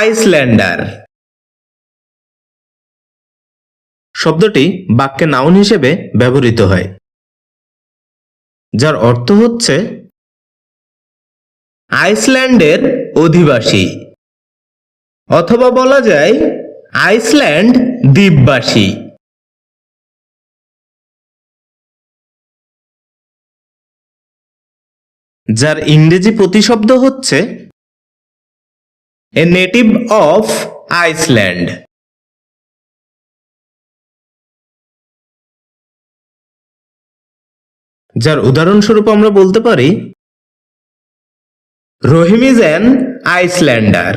আইসল্যান্ডার। শব্দটি বাক্যে নাউন হিসেবে ব্যবহৃত হয়, যার অর্থ হচ্ছে আইসল্যান্ডের অধিবাসী, অথবা বলা যায় আইসল্যান্ড দ্বীপবাসী। যার ইংরেজি প্রতিশব্দ হচ্ছে এ নেটিভ অফ আইসল্যান্ড যার উদাহরণস্বরূপ আমরা বলতে পারি রহিম ইজ অ্যান আইসল্যান্ডার